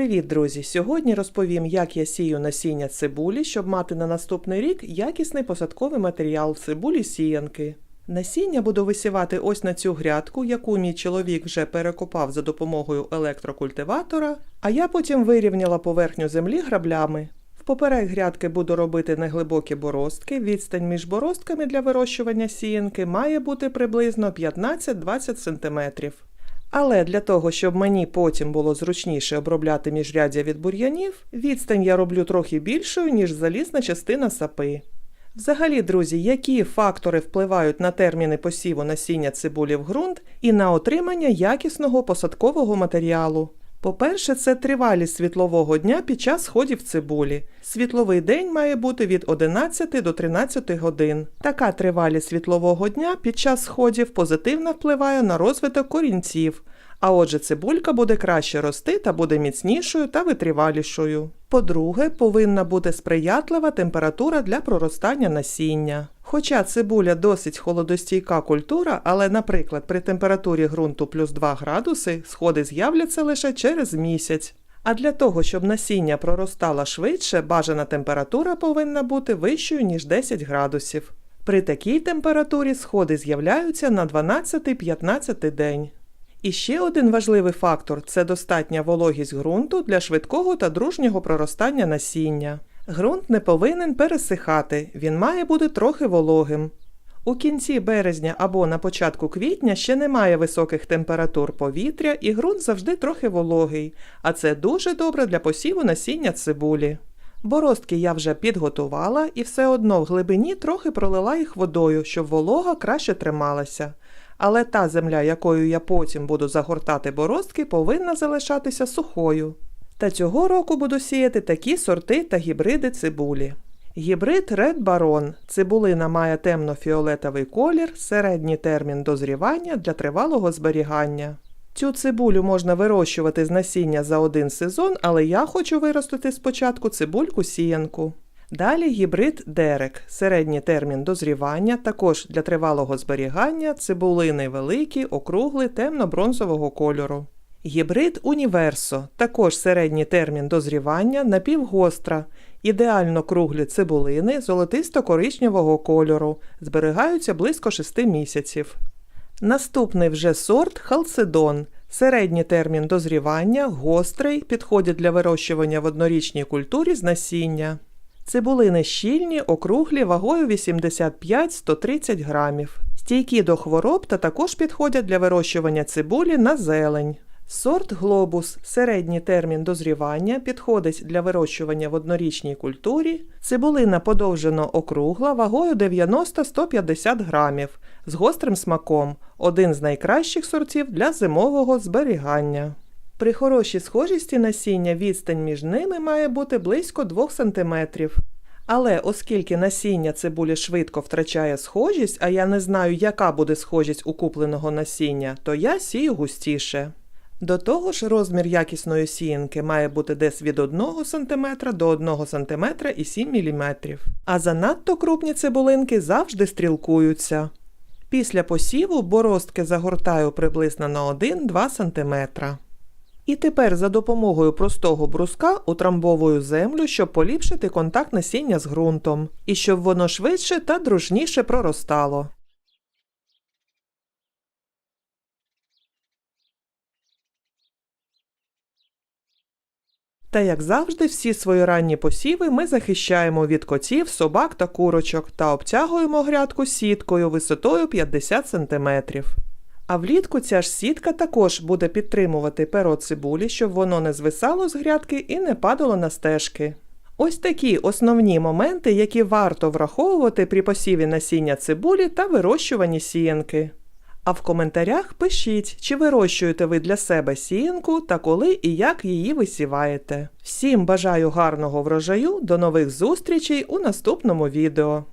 Привіт, друзі! Сьогодні розповім, як я сію насіння цибулі, щоб мати на наступний рік якісний посадковий матеріал цибулі сіянки. Насіння буду висівати ось на цю грядку, яку мій чоловік вже перекопав за допомогою електрокультиватора, а я потім вирівняла поверхню землі граблями. Впоперек грядки буду робити неглибокі боростки. Відстань між боростками для вирощування сіянки має бути приблизно 15-20 см. Але для того, щоб мені потім було зручніше обробляти міжряддя від бур'янів, відстань я роблю трохи більшою, ніж залізна частина сапи. Взагалі, друзі, які фактори впливають на терміни посіву насіння цибулі в ґрунт і на отримання якісного посадкового матеріалу? По-перше, це тривалість світлового дня під час сходів цибулі. Світловий день має бути від 11 до 13 годин. Така тривалість світлового дня під час сходів позитивно впливає на розвиток корінців, а отже, цибулька буде краще рости та буде міцнішою та витривалішою. По-друге, повинна бути сприятлива температура для проростання насіння. Хоча цибуля досить холодостійка культура, але, наприклад, при температурі ґрунту плюс 2 градуси сходи з'являться лише через місяць. А для того, щоб насіння проростало швидше, бажана температура повинна бути вищою, ніж 10 градусів. При такій температурі сходи з'являються на 12-15 день. І ще один важливий фактор це достатня вологість ґрунту для швидкого та дружнього проростання насіння. Ґрунт не повинен пересихати, він має бути трохи вологим. У кінці березня або на початку квітня ще немає високих температур повітря і ґрунт завжди трохи вологий, а це дуже добре для посіву насіння цибулі. Боростки я вже підготувала і все одно в глибині трохи пролила їх водою, щоб волога краще трималася. Але та земля, якою я потім буду загортати боростки, повинна залишатися сухою. Та цього року буду сіяти такі сорти та гібриди цибулі. Гібрид Red Baron. Цибулина має темно-фіолетовий колір, середній термін дозрівання для тривалого зберігання. Цю цибулю можна вирощувати з насіння за один сезон, але я хочу виростити спочатку цибульку сіянку. Далі гібрид Дерек, середній термін дозрівання, також для тривалого зберігання, цибулини великі, округли, темно-бронзового кольору. Гібрид Універсо, також середній термін дозрівання, напівгостра, ідеально круглі цибулини золотисто-коричневого кольору, зберігаються близько 6 місяців. Наступний вже сорт халцедон. Середній термін дозрівання, гострий, підходить для вирощування в однорічній культурі з насіння. Цибулини щільні, округлі, вагою 85-130 грамів. Стійкі до хвороб та також підходять для вирощування цибулі на зелень. Сорт глобус, середній термін дозрівання, підходить для вирощування в однорічній культурі. Цибулина подовжено округла, вагою 90-150 грамів, з гострим смаком, один з найкращих сортів для зимового зберігання. При хорошій схожісті насіння відстань між ними має бути близько 2 см. Але оскільки насіння цибулі швидко втрачає схожість, а я не знаю, яка буде схожість у купленого насіння, то я сію густіше. До того ж, розмір якісної сіянки має бути десь від 1 см до 1 см і 7 мм. А занадто крупні цибулинки завжди стрілкуються. Після посіву боростки загортаю приблизно на 1-2 см. І тепер за допомогою простого бруска утрамбовую землю, щоб поліпшити контакт насіння з ґрунтом, і щоб воно швидше та дружніше проростало. Та як завжди, всі свої ранні посіви ми захищаємо від котів, собак та курочок та обтягуємо грядку сіткою висотою 50 см. А влітку ця ж сітка також буде підтримувати перо цибулі, щоб воно не звисало з грядки і не падало на стежки. Ось такі основні моменти, які варто враховувати при посіві насіння цибулі та вирощуванні сіянки. А в коментарях пишіть, чи вирощуєте ви для себе сіянку та коли і як її висіваєте. Всім бажаю гарного врожаю, до нових зустрічей у наступному відео.